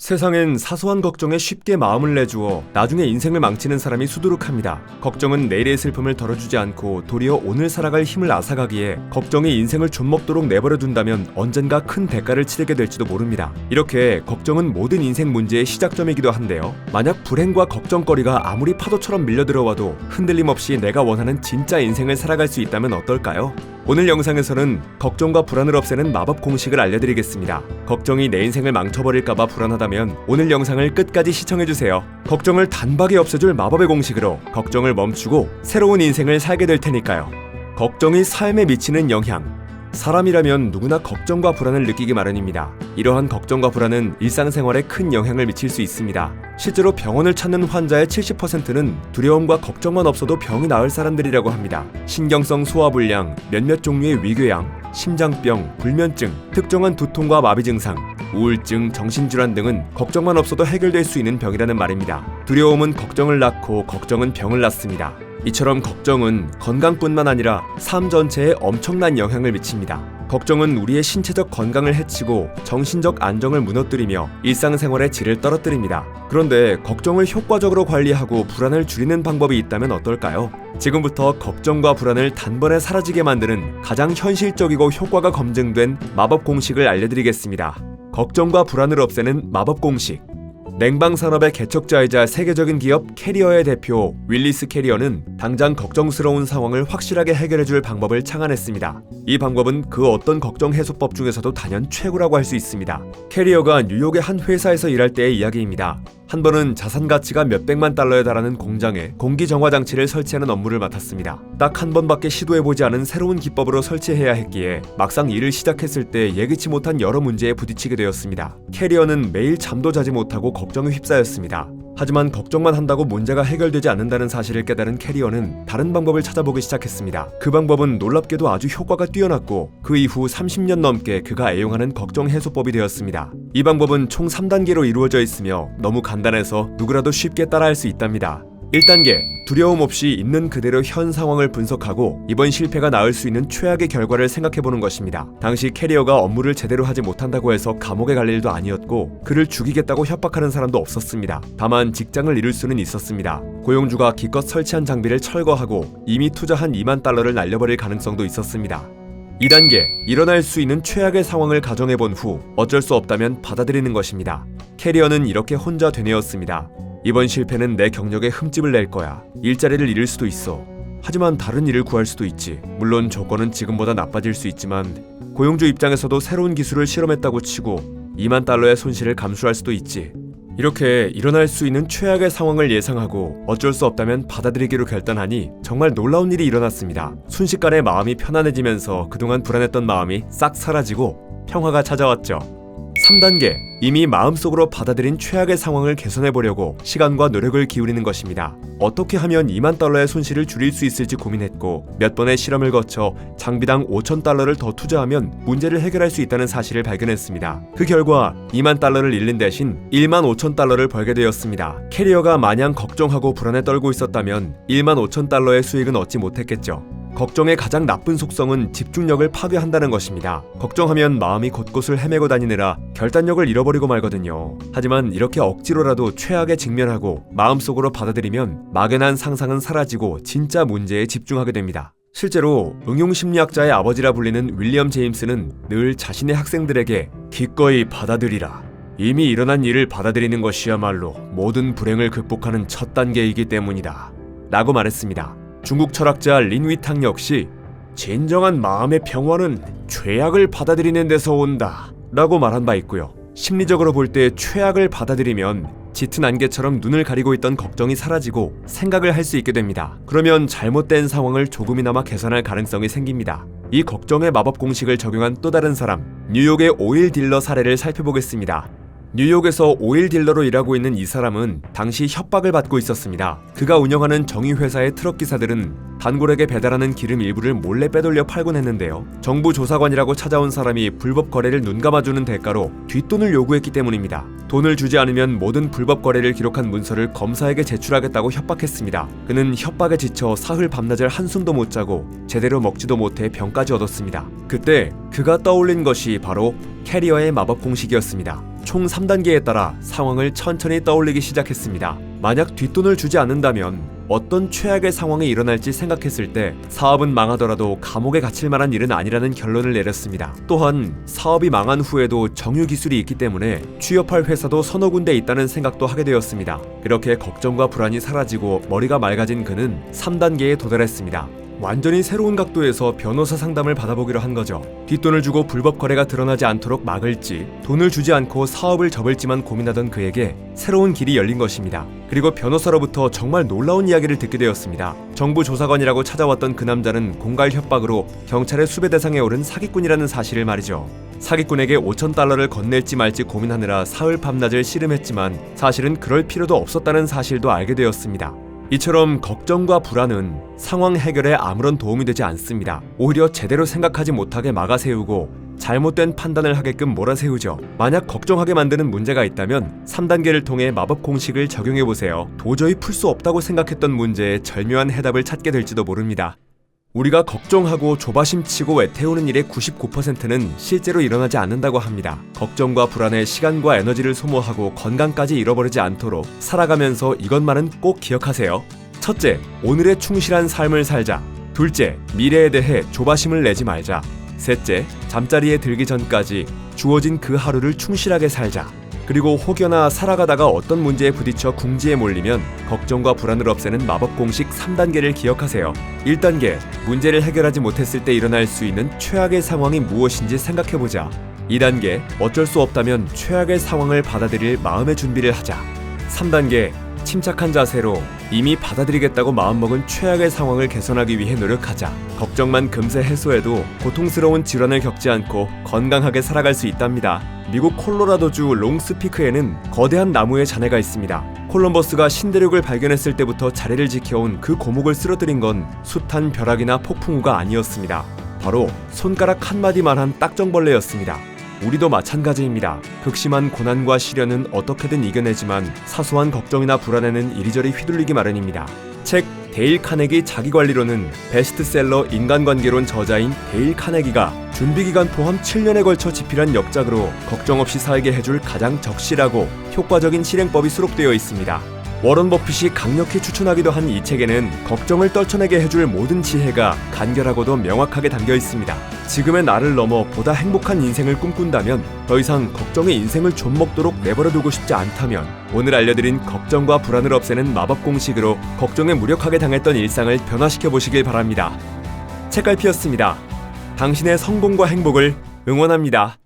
세상엔 사소한 걱정에 쉽게 마음을 내주어 나중에 인생을 망치는 사람이 수두룩합니다. 걱정은 내일의 슬픔을 덜어주지 않고 도리어 오늘 살아갈 힘을 앗아가기에 걱정이 인생을 좀먹도록 내버려 둔다면 언젠가 큰 대가를 치르게 될지도 모릅니다. 이렇게 걱정은 모든 인생 문제의 시작점이기도 한데요. 만약 불행과 걱정거리가 아무리 파도처럼 밀려들어와도 흔들림 없이 내가 원하는 진짜 인생을 살아갈 수 있다면 어떨까요? 오늘 영상에서는 걱정과 불안을 없애는 마법 공식을 알려드리겠습니다. 걱정이 내 인생을 망쳐버릴까봐 불안하다면 오늘 영상을 끝까지 시청해주세요. 걱정을 단박에 없애줄 마법의 공식으로 걱정을 멈추고 새로운 인생을 살게 될 테니까요. 걱정이 삶에 미치는 영향. 사람이라면 누구나 걱정과 불안을 느끼기 마련입니다. 이러한 걱정과 불안은 일상생활에 큰 영향을 미칠 수 있습니다. 실제로 병원을 찾는 환자의 70%는 두려움과 걱정만 없어도 병이 나을 사람들이라고 합니다. 신경성 소화불량, 몇몇 종류의 위궤양, 심장병, 불면증, 특정한 두통과 마비 증상, 우울증, 정신질환 등은 걱정만 없어도 해결될 수 있는 병이라는 말입니다. 두려움은 걱정을 낳고 걱정은 병을 낳습니다. 이처럼 걱정은 건강뿐만 아니라 삶 전체에 엄청난 영향을 미칩니다. 걱정은 우리의 신체적 건강을 해치고 정신적 안정을 무너뜨리며 일상생활의 질을 떨어뜨립니다. 그런데 걱정을 효과적으로 관리하고 불안을 줄이는 방법이 있다면 어떨까요? 지금부터 걱정과 불안을 단번에 사라지게 만드는 가장 현실적이고 효과가 검증된 마법 공식을 알려드리겠습니다. 걱정과 불안을 없애는 마법 공식. 냉방 산업의 개척자이자 세계적인 기업 캐리어의 대표 윌리스 캐리어는 당장 걱정스러운 상황을 확실하게 해결해줄 방법을 창안했습니다. 이 방법은 그 어떤 걱정 해소법 중에서도 단연 최고라고 할 수 있습니다. 캐리어가 뉴욕의 한 회사에서 일할 때의 이야기입니다. 한 번은 자산 가치가 몇백만 달러에 달하는 공장에 공기 정화 장치를 설치하는 업무를 맡았습니다. 딱 한 번밖에 시도해보지 않은 새로운 기법으로 설치해야 했기에 막상 일을 시작했을 때 예기치 못한 여러 문제에 부딪히게 되었습니다. 캐리어는 매일 잠도 자지 못하고 걱정에 휩싸였습니다. 하지만 걱정만 한다고 문제가 해결되지 않는다는 사실을 깨달은 캐리어는 다른 방법을 찾아보기 시작했습니다. 그 방법은 놀랍게도 아주 효과가 뛰어났고 그 이후 30년 넘게 그가 애용하는 걱정 해소법이 되었습니다. 이 방법은 총 3단계로 이루어져 있으며 너무 간단해서 누구라도 쉽게 따라할 수 있답니다. 1단계 두려움 없이 있는 그대로 현 상황을 분석하고 이번 실패가 나을 수 있는 최악의 결과를 생각해보는 것입니다. 당시 캐리어가 업무를 제대로 하지 못한다고 해서 감옥에 갈 일도 아니었고 그를 죽이겠다고 협박하는 사람도 없었습니다. 다만 직장을 잃을 수는 있었습니다. 고용주가 기껏 설치한 장비를 철거하고 이미 투자한 2만 달러를 날려버릴 가능성도 있었습니다. 2단계 일어날 수 있는 최악의 상황을 가정해 본 후 어쩔 수 없다면 받아들이는 것입니다. 캐리어는 이렇게 혼자 되뇌었습니다. 이번 실패는 내 경력에 흠집을 낼 거야. 일자리를 잃을 수도 있어. 하지만 다른 일을 구할 수도 있지. 물론 조건은 지금보다 나빠질 수 있지만 고용주 입장에서도 새로운 기술을 실험했다고 치고 2만 달러의 손실을 감수할 수도 있지. 이렇게 일어날 수 있는 최악의 상황을 예상하고 어쩔 수 없다면 받아들이기로 결단하니 정말 놀라운 일이 일어났습니다. 순식간에 마음이 편안해지면서 그동안 불안했던 마음이 싹 사라지고 평화가 찾아왔죠. 3단계 이미 마음속으로 받아들인 최악의 상황을 개선해 보려고 시간과 노력을 기울이는 것입니다. 어떻게 하면 2만 달러의 손실을 줄일 수 있을지 고민했고 몇 번의 실험을 거쳐 장비당 5천 달러를 더 투자하면 문제를 해결할 수 있다는 사실을 발견했습니다. 그 결과 2만 달러를 잃는 대신 1만 5천 달러를 벌게 되었습니다. 캐리어가 마냥 걱정하고 불안에 떨고 있었다면 1만 5천 달러의 수익은 얻지 못했겠죠. 걱정의 가장 나쁜 속성은 집중력을 파괴한다는 것입니다. 걱정하면 마음이 곳곳을 헤매고 다니느라 결단력을 잃어버리고 말거든요. 하지만 이렇게 억지로라도 최악에 직면하고 마음속으로 받아들이면 막연한 상상은 사라지고 진짜 문제에 집중하게 됩니다. 실제로 응용심리학자의 아버지라 불리는 윌리엄 제임스는 늘 자신의 학생들에게 기꺼이 받아들이라. 이미 일어난 일을 받아들이는 것이야말로 모든 불행을 극복하는 첫 단계이기 때문이다. 라고 말했습니다. 중국 철학자 린위탕 역시 진정한 마음의 평화는 죄악을 받아들이는 데서 온다 라고 말한 바 있고요. 심리적으로 볼 때 최악을 받아들이면 짙은 안개처럼 눈을 가리고 있던 걱정이 사라지고 생각을 할 수 있게 됩니다. 그러면 잘못된 상황을 조금이나마 개선할 가능성이 생깁니다. 이 걱정의 마법 공식을 적용한 또 다른 사람, 뉴욕의 오일 딜러 사례를 살펴보겠습니다. 뉴욕에서 오일 딜러로 일하고 있는 이 사람은 당시 협박을 받고 있었습니다. 그가 운영하는 정유회사의 트럭 기사들은 단골에게 배달하는 기름 일부를 몰래 빼돌려 팔곤 했는데요. 정부 조사관이라고 찾아온 사람이 불법 거래를 눈감아주는 대가로 뒷돈을 요구했기 때문입니다. 돈을 주지 않으면 모든 불법 거래를 기록한 문서를 검사에게 제출하겠다고 협박했습니다. 그는 협박에 지쳐 사흘 밤낮을 한숨도 못 자고 제대로 먹지도 못해 병까지 얻었습니다. 그때 그가 떠올린 것이 바로 캐리어의 마법 공식이었습니다. 총 3단계에 따라 상황을 천천히 떠올리기 시작했습니다. 만약 뒷돈을 주지 않는다면 어떤 최악의 상황이 일어날지 생각했을 때 사업은 망하더라도 감옥에 갇힐 만한 일은 아니라는 결론을 내렸습니다. 또한 사업이 망한 후에도 정유 기술이 있기 때문에 취업할 회사도 서너 군데 있다는 생각도 하게 되었습니다. 그렇게 걱정과 불안이 사라지고 머리가 맑아진 그는 3단계에 도달했습니다. 완전히 새로운 각도에서 변호사 상담을 받아보기로 한 거죠. 뒷돈을 주고 불법 거래가 드러나지 않도록 막을지, 돈을 주지 않고 사업을 접을지만 고민하던 그에게 새로운 길이 열린 것입니다. 그리고 변호사로부터 정말 놀라운 이야기를 듣게 되었습니다. 정부 조사관이라고 찾아왔던 그 남자는 공갈 협박으로 경찰의 수배 대상에 오른 사기꾼이라는 사실을 말이죠. 사기꾼에게 5천 달러를 건넬지 말지 고민하느라 사흘 밤낮을 씨름했지만 사실은 그럴 필요도 없었다는 사실도 알게 되었습니다. 이처럼 걱정과 불안은 상황 해결에 아무런 도움이 되지 않습니다. 오히려 제대로 생각하지 못하게 막아세우고 잘못된 판단을 하게끔 몰아세우죠. 만약 걱정하게 만드는 문제가 있다면 3단계를 통해 마법 공식을 적용해 보세요. 도저히 풀 수 없다고 생각했던 문제에 절묘한 해답을 찾게 될지도 모릅니다. 우리가 걱정하고 조바심 치고 애태우는 일의 99%는 실제로 일어나지 않는다고 합니다. 걱정과 불안에 시간과 에너지를 소모하고 건강까지 잃어버리지 않도록 살아가면서 이것만은 꼭 기억하세요. 첫째, 오늘의 충실한 삶을 살자. 둘째, 미래에 대해 조바심을 내지 말자. 셋째, 잠자리에 들기 전까지 주어진 그 하루를 충실하게 살자. 그리고 혹여나 살아가다가 어떤 문제에 부딪혀 궁지에 몰리면 걱정과 불안을 없애는 마법 공식 3단계를 기억하세요. 1단계, 문제를 해결하지 못했을 때 일어날 수 있는 최악의 상황이 무엇인지 생각해보자. 2단계, 어쩔 수 없다면 최악의 상황을 받아들일 마음의 준비를 하자. 3단계, 침착한 자세로 이미 받아들이겠다고 마음먹은 최악의 상황을 개선하기 위해 노력하자. 걱정만 금세 해소해도 고통스러운 질환을 겪지 않고 건강하게 살아갈 수 있답니다. 미국 콜로라도주 롱스피크에는 거대한 나무의 잔해가 있습니다. 콜럼버스가 신대륙을 발견했을 때부터 자리를 지켜온 그 고목을 쓰러뜨린 건 숱한 벼락이나 폭풍우가 아니었습니다. 바로 손가락 한마디만한 딱정벌레였습니다. 우리도 마찬가지입니다. 극심한 고난과 시련은 어떻게든 이겨내지만 사소한 걱정이나 불안에는 이리저리 휘둘리기 마련입니다. 책 데일 카네기 자기관리론은 베스트셀러 인간관계론 저자인 데일 카네기가 준비기간 포함 7년에 걸쳐 집필한 역작으로 걱정 없이 살게 해줄 가장 적실하고 효과적인 실행법이 수록되어 있습니다. 워런 버핏이 강력히 추천하기도 한 이 책에는 걱정을 떨쳐내게 해줄 모든 지혜가 간결하고도 명확하게 담겨 있습니다. 지금의 나를 넘어 보다 행복한 인생을 꿈꾼다면 더 이상 걱정의 인생을 좀 먹도록 내버려두고 싶지 않다면 오늘 알려드린 걱정과 불안을 없애는 마법 공식으로 걱정에 무력하게 당했던 일상을 변화시켜 보시길 바랍니다. 책갈피였습니다. 당신의 성공과 행복을 응원합니다.